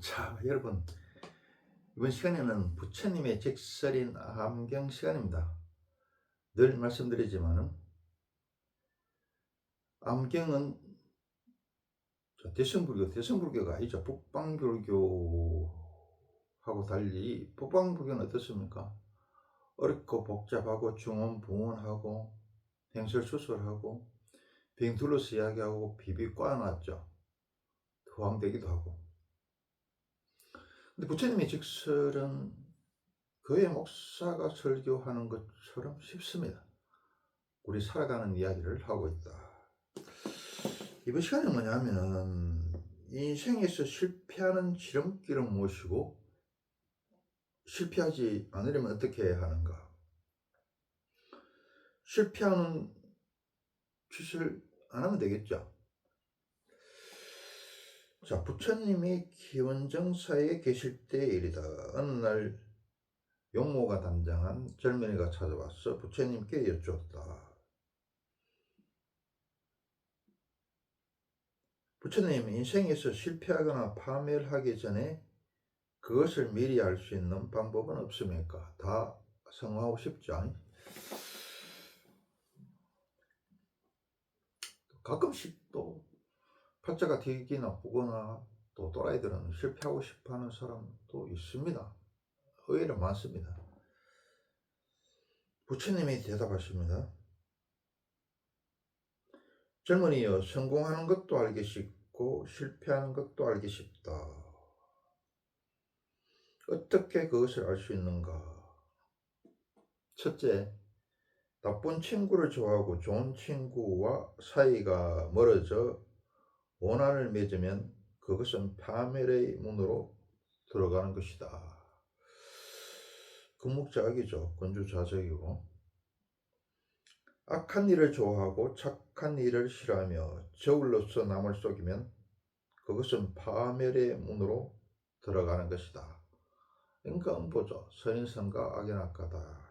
자, 여러분. 이번 시간에는 부처님의 직설인 암경 시간입니다. 늘 말씀드리지만은 암경은 저 대승불교, 대승불교가 아니죠. 북방불교하고 달리 북방불교는 어떻습니까? 어렵고 복잡하고 중언부언하고 행설수설하고 빙둘러서 이야기하고 비비 꽈 놨죠. 호황되기도 하고. 근데 부처님의 직설은 그의 목사가 설교하는 것처럼 쉽습니다. 우리 살아가는 이야기를 하고 있다. 이번 시간에 뭐냐면은 인생에서 실패하는 지름길을 모시고 실패하지 않으려면 어떻게 해야 하는가? 실패하는 짓을 안 하면 되겠죠. 자, 부처님이 기원정사에 계실 때의 일이다. 어느 날 용모가 단장한 젊은이가 찾아와서 부처님께 여쭈었다. 부처님 인생에서 실패하거나 파멸 하기 전에 그것을 미리 알 수 있는 방법은 없습니까? 다 성공하고 싶지 않 가끔씩 또 팔자가 되게 나쁘거나 또 또라이들은 실패하고 싶어 하는 사람도 있습니다. 의외로 많습니다. 부처님이 대답하십니다. 젊은이여 성공하는 것도 알기 쉽고 실패하는 것도 알기 쉽다. 어떻게 그것을 알 수 있는가? 첫째, 나쁜 친구를 좋아하고 좋은 친구와 사이가 멀어져 원한을 맺으면 그것은 파멸의 문으로 들어가는 것이다. 금묵자악이죠. 건주자적이고. 악한 일을 좋아하고 착한 일을 싫어하며 저울로서 남을 속이면 그것은 파멸의 문으로 들어가는 것이다. 그러니까 보죠. 선인성과 악연악가다.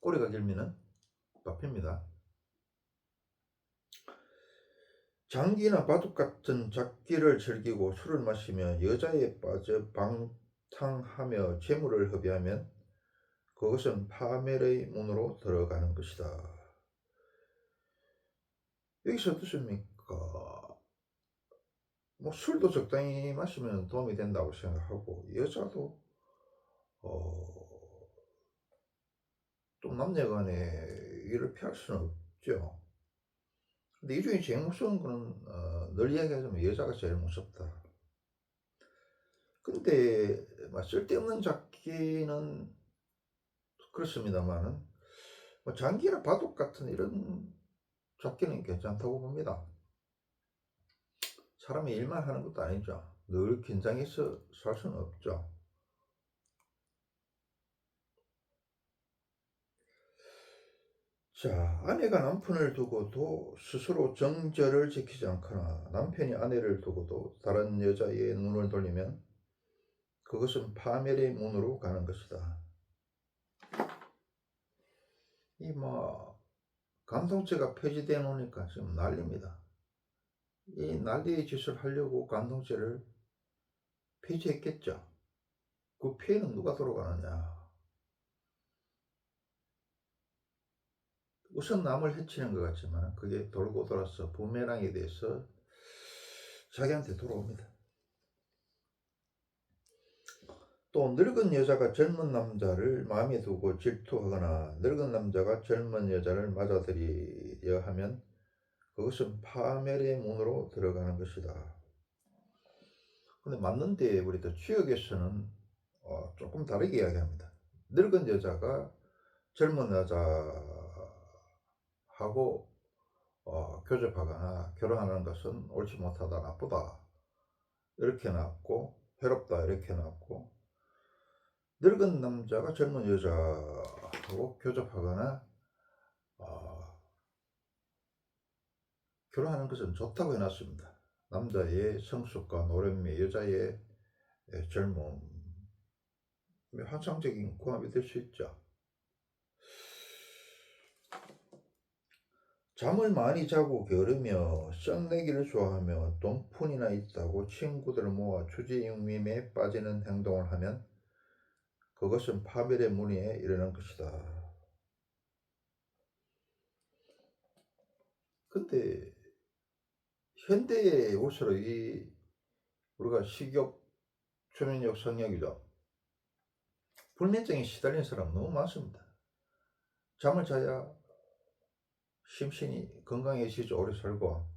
꼬리가 길면은 밥입니다. 장기나 바둑 같은 잡기를 즐기고 술을 마시며 여자에 빠져 방탕하며 재물을 허비하면 그것은 파멸의 문으로 들어가는 것이다. 여기서 어떻습니까? 뭐 술도 적당히 마시면 도움이 된다고 생각하고 여자도 어, 또 남녀간에 이를 피할 수는 없죠. 근데 이 중에 제일 무서운 거는 어, 늘 이야기하자면 여자가 제일 무섭다. 근데 막 쓸데없는 잡기는 그렇습니다만은 뭐 장기나 바둑 같은 이런 잡기는 괜찮다고 봅니다. 사람이 일만 하는 것도 아니죠. 늘 긴장해서 살 수는 없죠. 자, 아내가 남편을 두고도 스스로 정절을 지키지 않거나 남편이 아내를 두고도 다른 여자의 눈을 돌리면 그것은 파멸의 문으로 가는 것이다. 이 뭐 감동체가 폐지되어 놓으니까 지금 난립니다. 이 난리의 짓을 하려고 감동체를 폐지했겠죠. 그 피해는 누가 돌아가느냐? 우선 남을 해치는 것 같지만 그게 돌고 돌아서 부메랑에 대해서 자기한테 돌아옵니다. 또 늙은 여자가 젊은 남자를 마음에 두고 질투하거나 늙은 남자가 젊은 여자를 맞아들이려 하면 그것은 파멸의 문으로 들어가는 것이다. 근데 맞는데 우리 또 취역에서는 어, 조금 다르게 이야기합니다. 늙은 여자가 젊은 여자 하고 어, 교접하거나 결혼하는 것은 옳지 못하다 나쁘다 이렇게 나왔고 해롭다 이렇게 나왔고 늙은 남자가 젊은 여자하고 교접하거나 어, 결혼하는 것은 좋다고 해놨습니다. 남자의 성숙과 노련미, 여자의 젊음, 환상적인 궁합이 될 수 있죠. 잠을 많이 자고 게으르며 썩내기를 좋아하며 돈푼이나 있다고 친구들을 모아 주지육림에 빠지는 행동을 하면 그것은 파멸의 문에 이르는 것이다. 근데 현대에 올수록 이 우리가 식욕, 초면역, 성욕이죠. 불면증에 시달린 사람 너무 많습니다. 잠을 자야 심신이 건강해지죠. 오래 살고.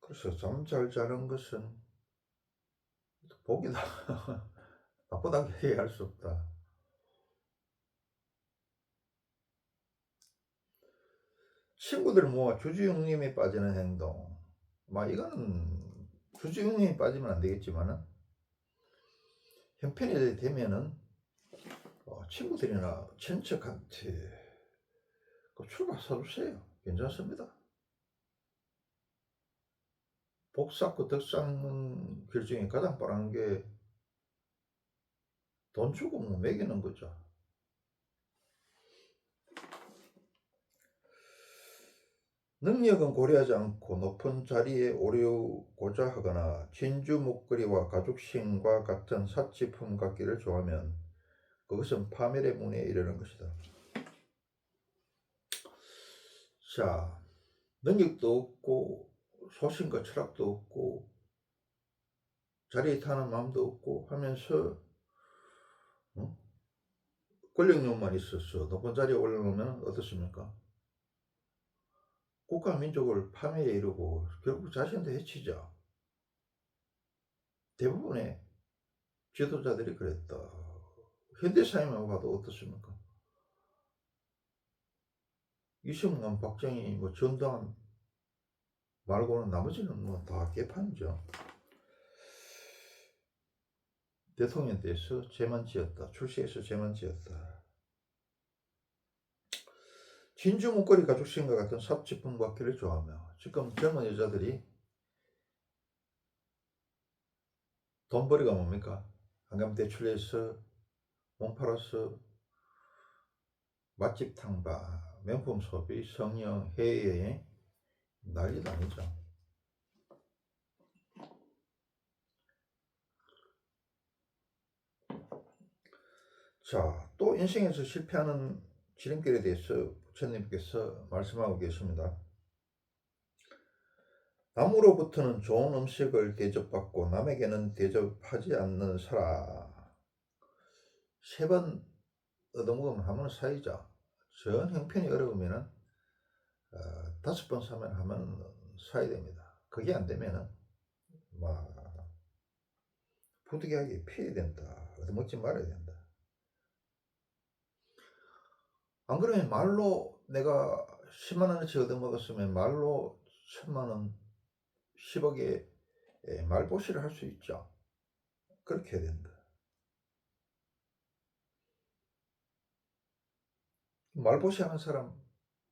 그래서 잠 잘 자는 것은 복이다. 나쁘다고 얘기할 수 없다. 친구들 모아 주주형님에 빠지는 행동. 막 이거는 주주형님에 빠지면 안 되겠지만은 형편이 되면은 어, 친구들이나 친척한테 그 출발 사주세요. 괜찮습니다. 복 쌓고 덕 쌓는 결정이 가장 빠른 게 돈 주고 뭐 매기는 거죠. 능력은 고려하지 않고 높은 자리에 오르고자 하거나 진주 목걸이와 가죽신과 같은 사치품 갖기를 좋아하면 그것은 파멸의 문에 이르는 것이다. 자, 능력도 없고 소신과 철학도 없고 자리에 타는 마음도 없고 하면서 어? 권력욕만 있어서 높은 자리에 올라오면 어떻습니까? 국가 민족을 파멸에 이르고 결국 자신도 해치죠. 대부분의 지도자들이 그랬다. 현대 사회만 봐도 어떻습니까? 이승만, 박정희, 뭐 전두환 말고는 나머지는 뭐 다 개판이죠. 대통령 때에서 죄만 지었다. 출세해서 죄만 지었다. 진주 목걸이 가죽 신과 같은 삽지품 받기를 좋아하며 지금 젊은 여자들이 돈벌이가 뭡니까? 한감 대출해서 몸 팔아서 맛집 탕바, 명품 소비, 성형, 해외여행 난리도 아니죠. 자, 또 인생에서 실패하는 지름길에 대해서 부처님께서 말씀하고 계십니다. 남으로부터는 좋은 음식을 대접받고 남에게는 대접하지 않는 사람. 세 번 얻어먹으면 하면 사이죠. 전 형편이 어려우면은 어, 다섯 번 사면 하면 사야 됩니다. 그게 안 되면은 막 부득이하게 피해야 된다. 얻어먹지 말아야 된다. 안 그러면 말로 내가 10만 원어치 얻어먹었으면 말로 천만 원, 10억에 말보시를 할 수 있죠. 그렇게 해야 된다. 말보시 하는 사람,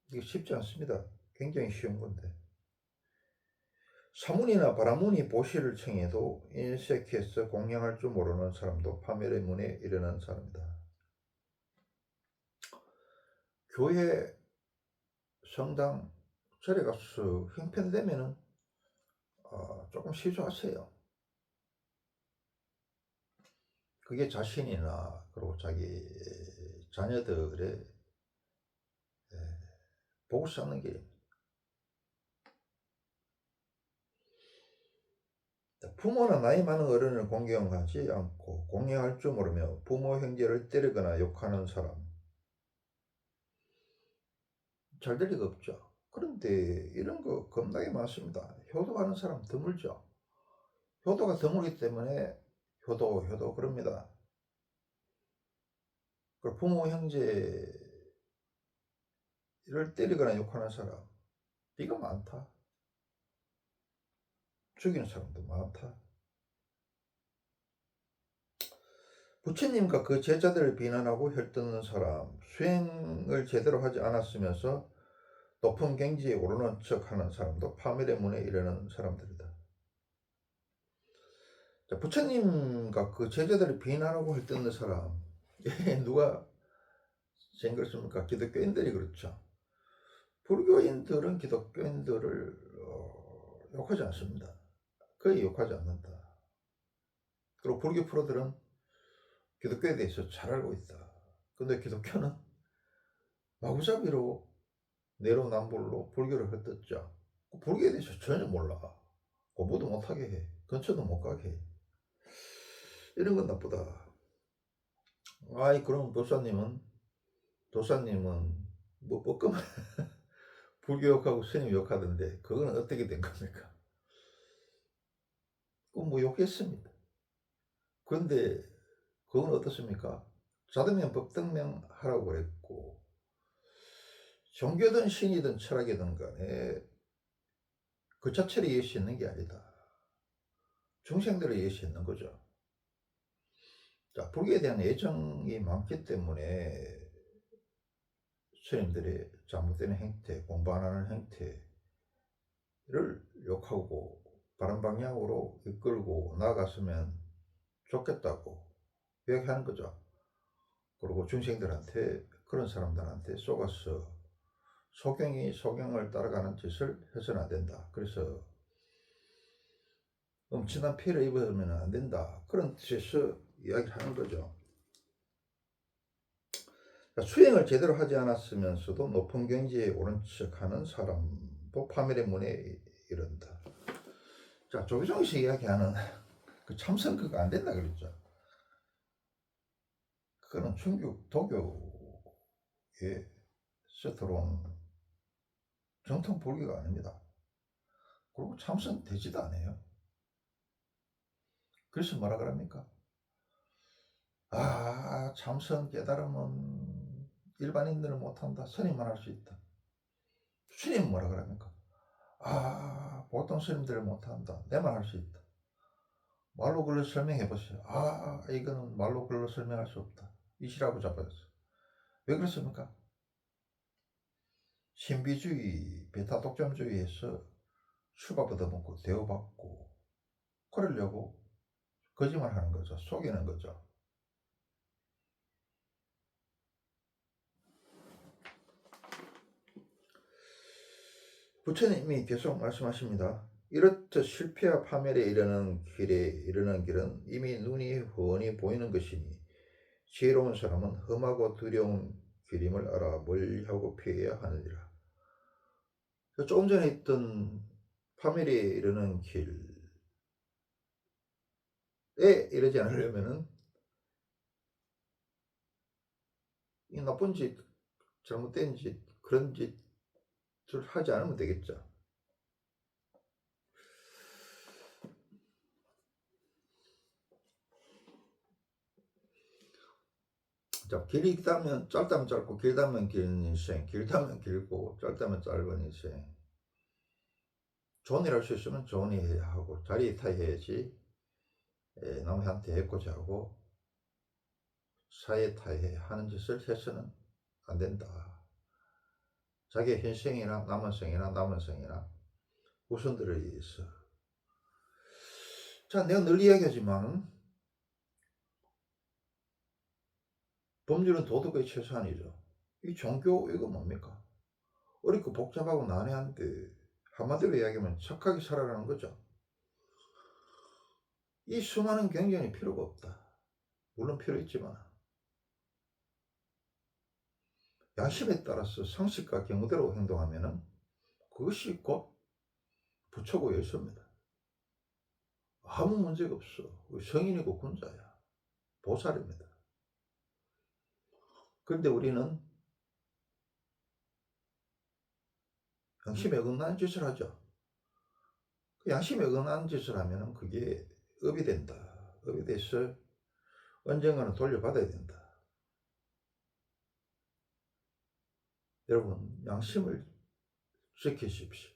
이게 쉽지 않습니다. 굉장히 쉬운 건데. 사문이나 바라문이 보시를 청해도 인색해서 공양할 줄 모르는 사람도 파멸의 문에 이르는 사람이다. 교회, 성당, 절에 가서 형편되면은 어, 조금 시주하세요. 그게 자신이나 그리고 자기 자녀들의 복을 쌓는 길입니다. 부모나 나이 많은 어른을 공경하지 않고 공경할 줄 모르며 부모 형제를 때리거나 욕하는 사람 잘 될 리가 없죠. 그런데 이런 거 겁나게 많습니다. 효도하는 사람 드물죠. 효도가 드물기 때문에 효도 효도 그럽니다. 부모 형제 이를 때리거나 욕하는 사람 비가 많다. 죽이는 사람도 많다. 부처님과 그 제자들을 비난하고 혈뜯는 사람, 수행을 제대로 하지 않았으면서 높은 경지에 오르는 척 하는 사람도 파멸의 문에 이르는 사람들이다. 자, 부처님과 그 제자들을 비난하고 혈뜯는 사람, 누가 생겼습니까? 기독교인들이 그렇죠. 불교인들은 기독교인들을 어, 욕하지 않습니다. 거의 욕하지 않는다. 그리고 불교 프로들은 기독교에 대해서 잘 알고 있다. 근데 기독교는 마구잡이로 내로남불로 불교를 흩었죠. 그 불교에 대해서 전혀 몰라. 공부도 못하게 해. 근처도 못 가게 해. 이런 건 나쁘다. 아이, 그럼 도사님은, 도사님은, 뭐, 뻐끔, 불교 욕하고 스님 욕하던데, 그건 어떻게 된 겁니까? 그건 뭐 욕했습니다. 그런데, 그건 어떻습니까? 자등면 법등명 하라고 그랬고, 종교든 신이든 철학이든 간에 그 자체를 있는 게 아니다. 중생들을 있는 거죠. 자, 불교에 대한 애정이 많기 때문에 스님들의 잘못된 행태, 공부 안 하는 행태를 욕하고 바른 방향으로 이끌고 나아갔으면 좋겠다고 이야기하는 거죠. 그리고 중생들한테 그런 사람들한테 속아서 소경이 소경을 따라가는 짓을 해서는 안 된다. 그래서 엄청난 피해를 입으면 안 된다. 그런 뜻에서 이야기하는 거죠. 수행을 제대로 하지 않았으면서도 높은 경지에 오른 척하는 사람도 파멸의 문에 이른다. 자, 조계종에서 이야기하는 그 참선그가 안 된다 그랬죠. 그거는 중국 도교에 들어온 정통 불교가 아닙니다. 그리고 참선 되지도 않아요. 그래서 뭐라 그럽니까? 아, 참선 깨달음은 일반인들은 못한다. 스님만 할 수 있다. 스님 뭐라 그럽니까? 아, 보통 스님들은 못한다. 내만 할 수 있다. 말로 글로 설명해 보세요. 아, 이거는 말로 글로 설명할 수 없다. 이시라고 잡아줬어. 왜 그렇습니까? 신비주의, 베타 독점주의에서 수박 얻어먹고 대우받고 그러려고 거짓말 하는 거죠. 속이는 거죠. 부처님이 계속 말씀하십니다. 이렇듯 실패와 파멸에 이르는 길에 이르는 길은 이미 눈이 훤히 보이는 것이니 지혜로운 사람은 험하고 두려운 길임을 알아 멀리하고 피해야 하느니라. 조금 전에 있던 파멸에 이르는 길에 이르지 않으려면은 이 나쁜 짓, 잘못된 짓, 그런 짓을 하지 않으면 되겠죠. 자, 길이 길다면 짧다면 짧고 길다면 긴 인생, 길다면 길고 짧다면 짧은 인생. 좋은 일할수 있으면 일 해야 하고 자리 타해야지 남한테 해코지 하고 사회 타해 하는 짓을 해서는 안 된다. 자기 현생이나 남한생이나 남한생이나 우선들을 위해서. 자, 내가 늘 이야기하지만 법률은 도덕의 최소한이죠. 이 종교 이거 뭡니까? 어렵고 복잡하고 난해한데 한마디로 이야기하면 착하게 살아라는 거죠. 이 수많은 경전이 필요가 없다. 물론 필요 있지만 야심에 따라서 상식과 경우대로 행동하면은 그것이 곧 부처고 열쇠입니다. 아무 문제가 없어. 성인이고 군자야. 보살입니다. 그런데 우리는 양심에 어긋나는 짓을 하죠. 그 양심에 어긋나는 짓을 하면 그게 업이 된다. 업이 돼서 언젠가는 돌려받아야 된다. 여러분, 양심을 지키십시오.